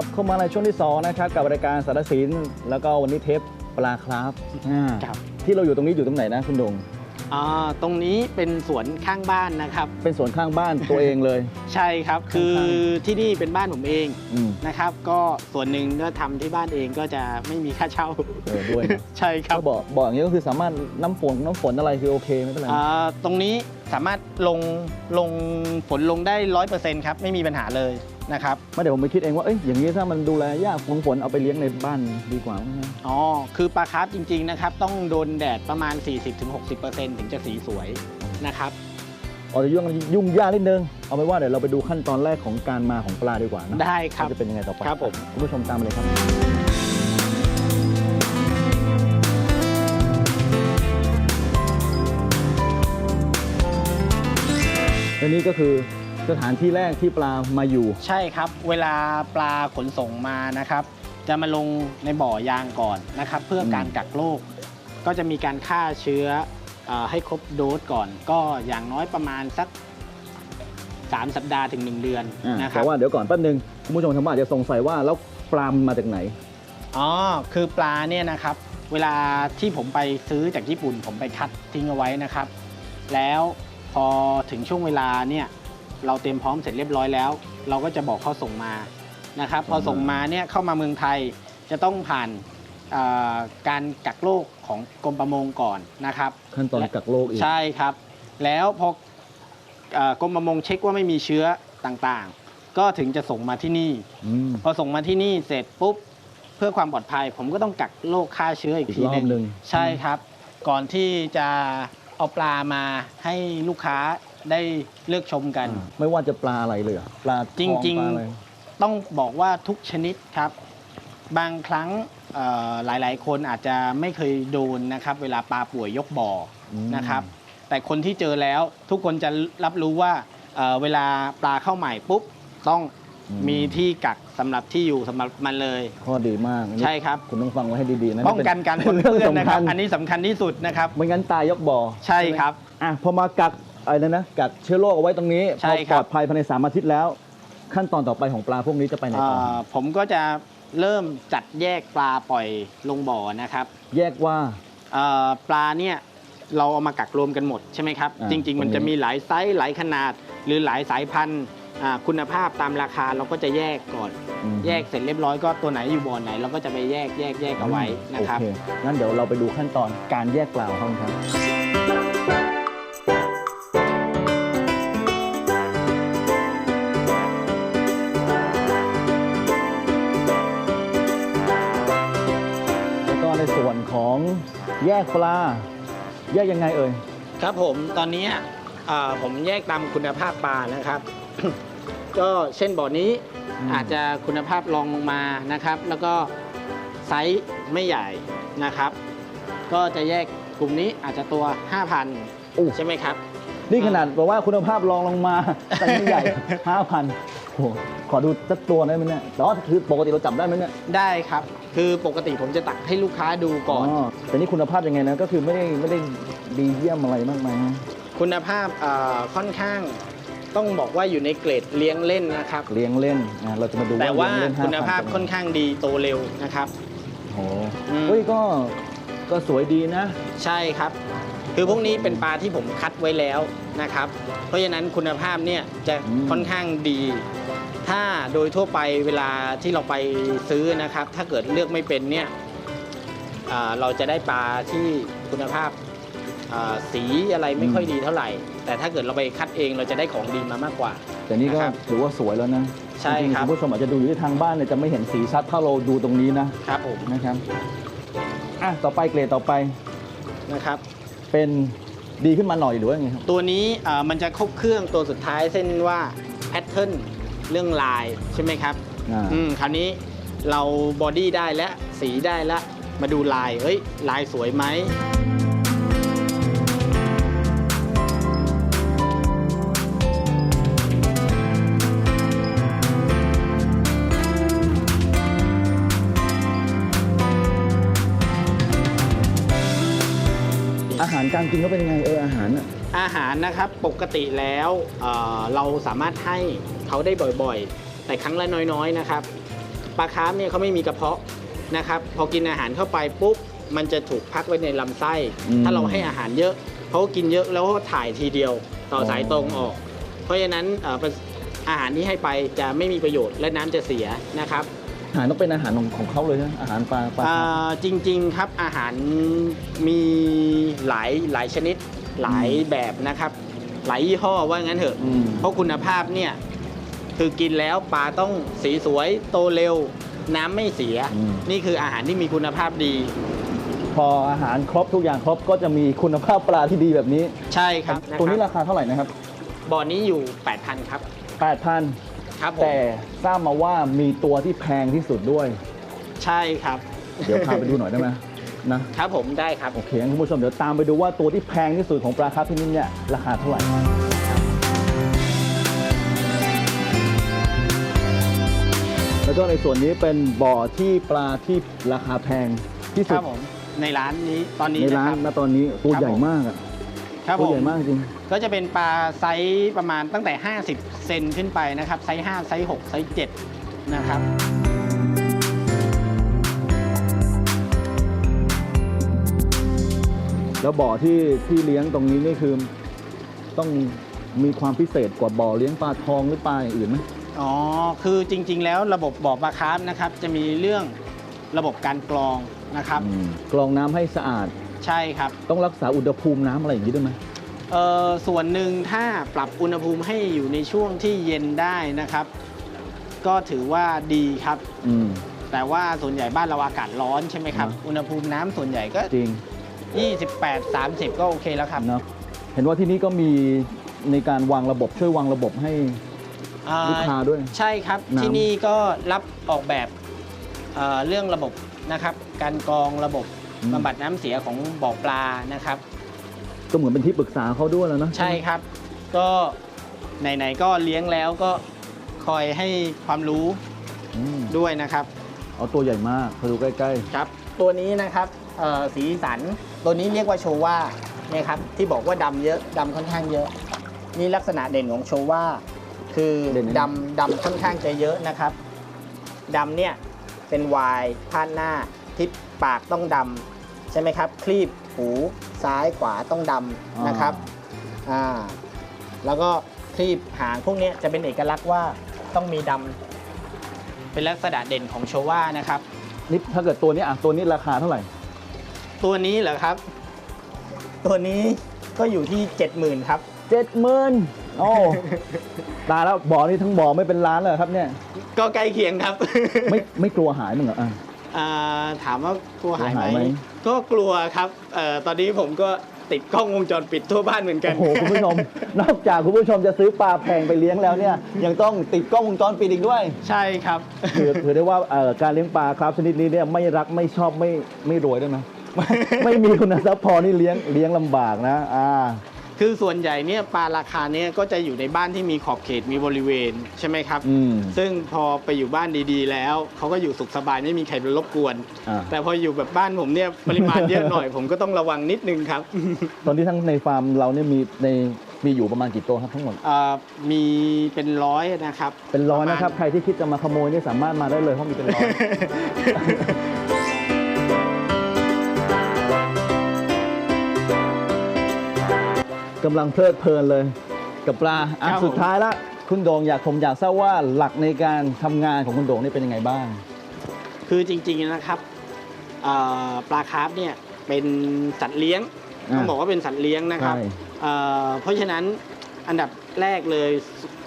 ลับเข้ามาในช่วงที่2นะครับกับรายการสารสินแล้วก็วันนี้เทปปลาครับอ่าครับ ที่เราอยู่ตรงนี้อยู่ตรงไหนนะคุณดงอ่าตรงนี้เป็นสวนข้างบ้านนะครับ เป็นสวนข้างบ้านตัวเองเลย ใช่ครับคือข้างที่นี่เป็นบ้านผมเองอืมนะครับ ก็ส่วนหนึ่งก็ทำที่บ้านเองก็จะไม่มีค่าเช่า เออด้วยนะใช่ครับก็บอกบอกอย่างนี้ก็คือสามารถน้ำฝนน้ำฝนอะไรคือโอเคไม่เป็นไร อ่าตรงนี้ สามารถลงลงฝนลงได้ร้อยเปอร์เซ็นต์ครับไม่มีปัญหาเลยนะครับไม่เดี๋ยวผมไปคิดเองว่าเอ้ยอย่างนี้ถ้ามันดูแลยากฝนฝนเอาไปเลี้ยงในบ้านดีกว่าไหมอ๋อคือปลาคาร์ฟจริง ๆ นะครับ ต้องโดนแดดประมาณ 40-60%ถึงจะสีสวยนะครับอ๋อจะยุ่งยุ่งยากนิดนึง เอาไปนว่าเดี๋ยวเราไปดูขั้นตอนแรกของการมาของปลาดีกว่านะได้ครับว่าจะเป็นยังไงต่อไปครับผมคุณผู้ชมตามมาเลยครับ นี่ก็คือสถานที่แรกที่ปลามาอยู่ ใช่ครับ เวลาปลาขนส่งมานะครับ จะมาลงในบ่อยางก่อนนะครับ เพื่อการกักโรคก็จะมีการฆ่าเชื้อเออให้ครบโดสก่อน ก็อย่างน้อยประมาณสัก 3 สัปดาห์ถึง 1 เดือนอ่านะครัแต่บว่าเดี๋ยวก่อนแป๊บนึงคุณผู้ชมทางบ้านอาจจะสงสัยว่าแล้วปลามันมาจากไหน อ๋อ คือปลาเนี่ยนะครับ เวลาที่ผมไปซื้อจากญี่ปุ่น ผมไปคัดทิ้งเอาไว้นะครับ แล้ว พอถึงช่วงเวลาเนี่ยเราเตรียมพร้อมเสร็จเรียบร้อยแล้ว เราก็จะบอกเขาส่งมานะครับพอส่งมาเนี่ยเข้ามาเมืองไทยจะต้องผ่านเอ่อการกักโรคของกรมประมงก่อนนะครับ ขั้นตอนกักโรคอีกใช่ครับ แล้วพอเอ่อกรมประมงเช็คว่าไม่มีเชื้อต่างๆ ก็ถึงจะส่งมาที่นี่อืมพอส่งมาที่นี่เสร็จปุ๊บเพื่อความปลอดภัย ผมก็ต้องกักโรคฆ่าเชื้ออีกอีกทีรอบหนึ่งใช่ครับ ก่อนที่จะ เอาปลามาให้ลูกค้าได้เลือกชมกันอ่าไม่ว่าจะปลาอะไรเลยเหรอปลาทอจริงๆปลาอะไรต้องบอกว่าทุกชนิดครับ บางครั้งเอ่อหลายๆ คนอาจจะไม่เคยโดนนะครับ เวลาปลาป่วยยกบ่ออมนะครับ แต่คนที่เจอแล้วทุกคนจะรับรู้ว่าเอ่อเวลาปลาเข้าใหม่ปุ๊บต้อง มีที่กักสำหรับที่อยู่สำหรับมันเลย ข้อดีมากอันนี้ใช่ครับ คุณต้องฟังไว้ให้ดีๆนะป้องกันการปเป็นนเปื้อนเรื่องนะครับสำญอันนี้สำคัญที่สุดนะครับ ไม่งั้นตายยกบ่อใช่ครับ อะพอมากักอะไรนะนะกักเชื้อโรคเอาไว้ตรงนี้ใช่พอครับปลอดภัยภายในสามอาทิตย์แล้ว ขั้นตอนต่อไปของปลาพวกนี้จะไปไหนต่อเอ่อผมก็จะเริ่มจัดแยกปลาปล่อยลงบ่อนะครับแยกว่า เอ่อปลาเนี่ยเราเอามากักรวมกันหมดใช่ไหมครับ อ่าจริง ๆ มันตรงนี้จะมีหลายไซส์หลายขนาด หรือหลายสายพันธุ์อ่า คุณภาพตามราคาเราก็จะแยกก่อนอืมแยกเสร็จเรียบร้อยก็ตัวไหนอยู่บ่อไหน เราก็จะไปแยกแยกแยกเอาไว้นะครับโอเคงั้นเดี๋ยวเราไปดูขั้นตอนการแยกปลาของเขาครับแล้วก็ในส่วนของแยกปลา แยกยังไงเอ่ย ครับผมตอนนี้อ่าผมแยกตามคุณภาพปลานะครับ ก็เช่นบ่อนี้อืมอาจจะคุณภาพรองลงมานะครับ แล้วก็ไซส์ไม่ใหญ่นะครับ ก็จะแยกกลุ่มนี้อาจจะตัวโอ้5,000 ใช่ไหมครับ นี่ขนาดบอกว่าคุณภาพรองลงมาแต่ไม่ใหญ่ห้าพันโอ้โหขอดูสักตัวได้ไหมเนี่ยแต่ว่าคือปกติเราจับได้ไหมเนี่ยได้ครับ คือปกติผมจะตักให้ลูกค้าดูก่อนแต่นี่คุณภาพยังไงนะก็คือไม่ได้ไม่ได้ดีเยี่ยมอะไรมากมายนะคุณภาพอ่าค่อนข้าง ต้องบอกว่าอยู่ในเกรดเลี้ยงเล่นนะครับ เลี้ยงเล่นนะเราจะมาดูแต่ว่าเลี้ยงเล่นคุณภาพ5,000ค่อนข้างดีโตเร็วนะครับ โอ้โหอืม เฮ้ยก็ก็สวยดีนะ ใช่ครับ คือพวกนี้เป็นปลาที่ผมคัดไว้แล้วนะครับ เพราะฉะนั้นคุณภาพเนี่ยจะอืม ค่อนข้างดี ถ้าโดยทั่วไปเวลาที่เราไปซื้อนะครับ ถ้าเกิดเลือกไม่เป็นเนี่ยอ่าเราจะได้ปลาที่คุณภาพอ่า สีอะไรไม่ค่อยดีเท่าไหร่ แต่ถ้าเกิดเราไปคัดเองเราจะได้ของดีมามากกว่า แต่นี่ก็นะครับ ถือว่าสวยแล้วนะใช่จงๆครับคุณผู้ชมอาจจะดูอยู่ที่ทางบ้านเนี่ยจะไม่เห็นสีชัดถ้าเราดูตรงนี้นะครับผมนะครับอะต่อไปเกรดต่อไปนะครับ เป็นดีขึ้นมาหน่อยหรือว่าไงครับ ตัวนี้อ่ามันจะครบเครื่องตัวสุดท้ายเส้นว่าแพทเทิร์นเรื่องลายใช่ไหมครับอ่า อืมคราวนี้เราบอดี้ได้แล้วสีได้แล้วมาดูลายเฮ้ยลายสวยไหม การกินเขาเป็นยังไงเอออาหารอะอาหารนะครับปกติแล้วเอ่อเราสามารถให้เขาได้บ่อยๆ แต่ครั้งละน้อยๆนะครับปลาคาร์ฟเนี่ยเขาไม่มีกระเพาะนะครับ พอกินอาหารเข้าไปปุ๊บมันจะถูกพักไว้ในลำไส้ อืมถ้าเราให้อาหารเยอะเขากินเยอะแล้วก็ถ่ายทีเดียวต่อออ สายตรงออก เพราะฉะนั้นเอ่อประอาหารที่ให้ไปจะไม่มีประโยชน์และน้ำจะเสียนะครับ อาหารต้องเป็นอาหารของของเขาเลยใช่ไหมอาหารปลาปลาอ่าจริงๆครับอาหารมีหลายหลายชนิดหลายแบบนะครับ หลายยี่ห้อว่างั้นเถอะ อืมเพราะคุณภาพเนี่ยคือกินแล้วปลาต้องสีสวยโตเร็ว น้ำไม่เสีย อืมนี่คืออาหารที่มีคุณภาพดี พออาหารครบทุกอย่างครบก็จะมีคุณภาพปลาที่ดีแบบนี้ ใช่ครับตัวนี้ะคราบคาเท่าไหร่นะครับบ่อนี้อยู่ 8,000 ครับ 8,000 ครับผมแต่ทราบมาว่ามีตัวที่แพงที่สุดด้วย ใช่ครับ เดี๋ยวพาไปดูหน่อยได้ไหมนะครับผมได้ครับโอเคงั้นคุณผู้ชมเดี๋ยวตามไปดูว่าตัวที่แพงที่สุดของปลาคาร์ฟที่นี่เนี่ยราคาเท่าไหร่แล้วก็ในส่วนนี้เป็นบ่อที่ปลาที่ราคาแพงที่คสุดรับผมในร้านนี้ตอนนี้ในนะร้าคนรับณตอนนี้ตัวครับใหญ่ผมมากอะ ครับตัวผใหญ่มมากจริง ก็จะเป็นปลาไซส์ประมาณตั้งแต่ 50 เซนขึ้นไปนะครับ ไซส์5ไซส์6ไซส์7นะครับ แล้วบ่อที่ที่เลี้ยงตรงนี้นี่คือ ต้องมีความพิเศษกว่าบ่อเลี้ยงปลาทองหรือปลาอย่างอื่นไหม อ๋อ คือจริงๆ แล้วระบบบ่อปลาคาร์ฟนะครับ จะมีเรื่องระบบการกรองนะครับอืมกรองน้ำให้สะอาด ใช่ครับต้องรักษาอุณหภูมิน้ำอะไรอย่างนี้ด้วยไหม เอ่อส่วนหนึ่งถ้าปรับอุณหภูมิให้อยู่ในช่วงที่เย็นได้นะครับ ก็ถือว่าดีครับ อืม แต่ว่าส่วนใหญ่บ้านเราอากาศร้อนใช่ไหมครับเนอะอุณหภูมิน้ำส่วนใหญ่ก็ จริง28 30 ก็โอเคแล้วครับเนาะเห็นว่าที่นี่ก็มีในการวางระบบช่วยวางระบบให้อ่าลูกค้าด้วย ใช่ครับ น้ำ ที่นี่ก็รับออกแบบเอ่อเรื่องระบบนะครับ การกรองระบบ บำบัดน้ำเสียของบ่อปลานะครับ ก็เหมือนเป็นที่ปรึกษาเขาด้วยแล้วเนอะใช่ครับ ก็ไหนๆก็เลี้ยงแล้วก็คอยให้ความรู้อืมด้วยนะครับ เอาตัวใหญ่มากเขาดูใกล้ครับ ตัวนี้นะครับเอ่อสีสัน ตัวนี้เรียกว่าโชว่าเนี่ยครับ ที่บอกว่าดำเยอะดำค่อนข้างเยอะ นี่ลักษณะเด่นของโชว่าคือดำดำค่อนข้างจะเยอะนะครับดำเนี่ยเป็นวายพาดหน้า ทิศปากต้องดำใช่ไหมครับ คลีบหูซ้ายขวาต้องดๆำนะครับอ่าแล้วก็คลีบหางพวกเนี้ยจะเป็นเอกลักษณ์ว่าต้องมีดำเป็นลักษณะเด่นของโชว่านะครับ นี่ถ้าเกิดตัวนี้อะตัวนี้ราคาเท่าไหร่ตัวนี้เหรอครับ ตัวนี้ก็อยู่ที่ 70,000ครับ เจ็ดหมื่นโอ้ตายแล้วบ่อนี่ทั้งบ่อไม่เป็นล้านเลยครับเนี่ย ก็ใกล้เคียงครับ ไม่ไม่กลัวหายมั้งเหรออะอ่า ถามว่ากลัวหายไหมกลัวหายไหมก็กลัวครับเอ่อตอนนี้ผมก็ติดกล้องวงจรปิดทั่วบ้านเหมือนกัน โอ้โหคุณผู้ชม นอกจากคุณผู้ชมจะซื้อปลาแพงไปเลี้ยงแล้วเนี่ย ยังต้องติดกล้องวงจรปิดอีกด้วย ใช่ครับถือถือได้ว่าเอ่อการเลี้ยงปลาครับชนิดนี้เนี่ยไม่รักไม่ชอบไม่ไม่รวยด้วยนะไม่ไม่มีคุณทรัพย์พอนี่เลี้ยงเลี้ยงลำบากนะ อ่า คือส่วนใหญ่เนี่ยปลาราคาเนี่ยก็จะอยู่ในบ้านที่มีขอบเขตมีบริเวณใช่ไหมครับ อืม ซึ่งพอไปอยู่บ้านดีๆ แล้วเขาก็อยู่สุขสบายไม่มีใครมารบกวน อ่า แต่พออยู่แบบบ้านผมเนี่ยปริมาณเยอะหน่อย ผมก็ต้องระวังนิดนึงครับตอนนี้ทั้งในฟาร์มเราเนี่ยมีในมีอยู่ประมาณกี่ตัวครับทั้งหมด เอ่อมีเป็นร้อยนะครับเป็นร้อยปมาณนะครับ ใครที่คิดจะมาขโมยนี่สามารถมาได้เลยเพราะมีเป็นร้อย กำลังเพลิดเพลินเลย กับปลาอะครับผม สุดท้ายละคุณโด่งอยากผมอยากทราบว่าหลักในการทำงานของคุณโด่งนี่เป็นยังไงบ้าง คือจริงๆนะครับเอ่อปลาคาร์ฟเนี่ยเป็นสัตว์เลี้ยงอ่าต้องบอกว่าเป็นสัตว์เลี้ยงนะครับใช่ เอ่อเพราะฉะนั้นอันดับแรกเลย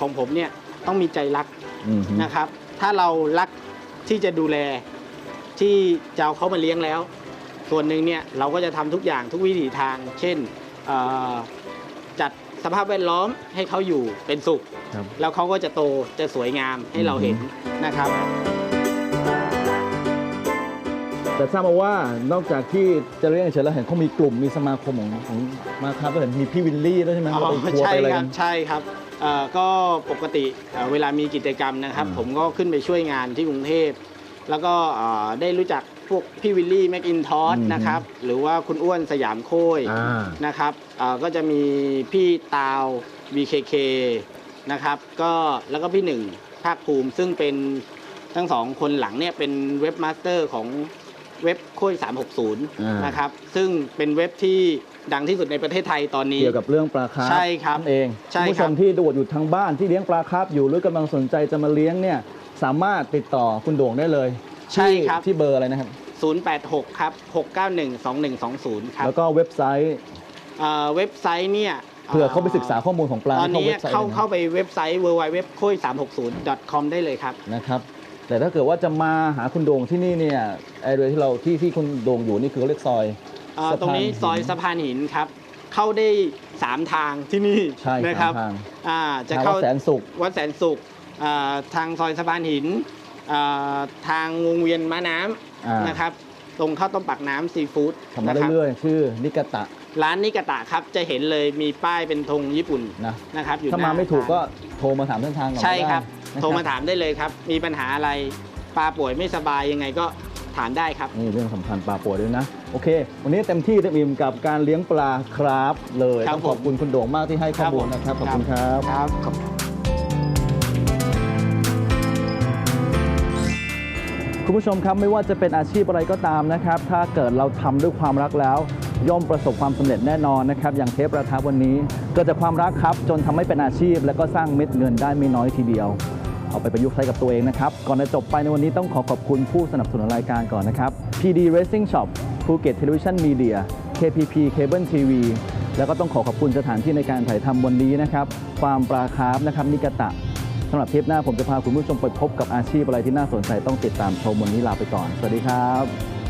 ของผมเนี่ยต้องมีใจรักอืมฮึนะครับ ถ้าเรารักที่จะดูแลที่จะเอาเขามาเลี้ยงแล้ว ส่วนหนึ่งเนี่ยเราก็จะทำทุกอย่างทุกวิถีทาง เช่นเอ่อ จัดสภาพแวดล้อมให้เขาอยู่เป็นสุข ครับ แล้วเขาก็จะโตจะสวยงามให้เราเห็นนะครับ แต่ทราบมาว่านอกจากที่จะเลี้ยงเฉยๆแล้วเห็นเขามีกลุ่มมีสมาคมของของมาครับแล้วเห็นมีพี่วิลลี่ด้วยใช่ไหมอ๋อเราไปทัวร์ใช่ไปอะไรครักับน ใช่ครับเอ่อก็ปกติเอ่อเวลามีกิจกรรมนะครับ อืมผมก็ขึ้นไปช่วยงานที่กรุงเทพ แล้วก็เอ่อได้รู้จักพวกพี่วิลลี่แมคอินทอสนะครับ หรือว่าคุณอ้วนสยามโค้ยอ่านะครับเอ่อก็จะมีพี่ตาว BKK นะครับ ก็แล้วก็พี่หนึ่งภาคภูมิซึ่งเป็นทั้งสองคนหลังเนี่ยเป็นเว็บมาสเตอร์ของเว็บโค้ยอ่า360นนะครับ ซึ่งเป็นเว็บที่ดังที่สุดในประเทศไทยตอนนี้เกี่ยวกับเรื่องปลาคาร์ฟใช่ครับนั่นเองใช่คุณผู้ชครัมบที่ดูอยู่ทางบ้านที่เลี้ยงปลาคาร์ฟอยู่หรือกำลังสนใจจะมาเลี้ยงเนี่ย สามารถติดต่อคุณโด่งได้เลยใช่ที่ครับ ที่เบอร์อะไรนะครับ 086 ครับ 691 2120 ครับแล้วก็เว็บไซต์เอ่อเว็บไซต์เนี่ยเผื่อเขาไปศึกษาข้อมูลของปลาตอนนี้ว็บไซต์เข้าลยนะเข้าไปเว็บไซต์ www โค้ย360 com ได้เลยครับ นะครับแต่ถ้าเกิดว่าจะมาหาคุณโด่งที่นี่เนี่ยไอเดียที่เราที่ที่คุณโด่งอยู่นี่คือเขาเรียกซอย เอ่อสะพานตรงนี้หิน ซอยสะพานหินครับ เข้าได้ 3 ทางที่นี่ใช่นะครับสามทางอ่าจะทางเข้าวัดแสนสุขวัดแสนสุขอ่า ทางซอยสะพานหินอ่าทางวงเวียนม้าน้อ่าำนะครับตรงข้าวต้มปักน้ำซีฟู้ดทำมานะครับเรื่อยๆชื่อนิกาตะ ร้านนิกะตะครับจะเห็นเลยมีป้ายเป็นธงญี่ปุ่นนะนะครับอยู่ถ้าหน้มาไม่ถูกร้นก็โทรมาถามเส้นทางก่อนใช่ก็ได้ครับนะโทรมาถามได้เลยครับ มีปัญหาอะไรปลาป่วยไม่สบายยังไงก็ถามได้ครับนี่เรื่องสำคัญปลาป่วยด้วยนะ โอเค วันนี้เต็มที่เต็มอิ่มกับการเลี้ยงปลาครับเลยครับต้องขอบคุณคุณโด่งมากที่ให้ข้อมูลนะครับขอบคุณครับครับ คุณผู้ชมครับไม่ว่าจะเป็นอาชีพอะไรก็ตามนะครับ ถ้าเกิดเราทำด้วยความรักแล้ว ย่อมประสบความสำเร็จแน่นอนนะครับ อย่างเทปประทับวันนี้เกิดจากความรักครับ จนทำให้เป็นอาชีพ และก็สร้างเม็ดเงินได้ไม่น้อยทีเดียว เอาไปประยุกต์ใช้กับตัวเองนะครับ ก่อนจะจบไปในวันนี้ต้องขอขอบคุณผู้สนับสนุนรายการก่อนนะครับ PD Racing Shop ภูเก็ต Television Media KPP Cable TV แล้วก็ต้องขอขอบคุณสถานที่ในการถ่ายทำวันนี้นะครับฟาร์มปลาคาร์ฟนะครับนิกตะ สำหรับเทปหน้าผมจะพาคุณผู้ชมไปพบกับอาชีพอะไรที่น่าสนใจต้องติดตามชมวันนี้ลาไปก่อน สวัสดีครับ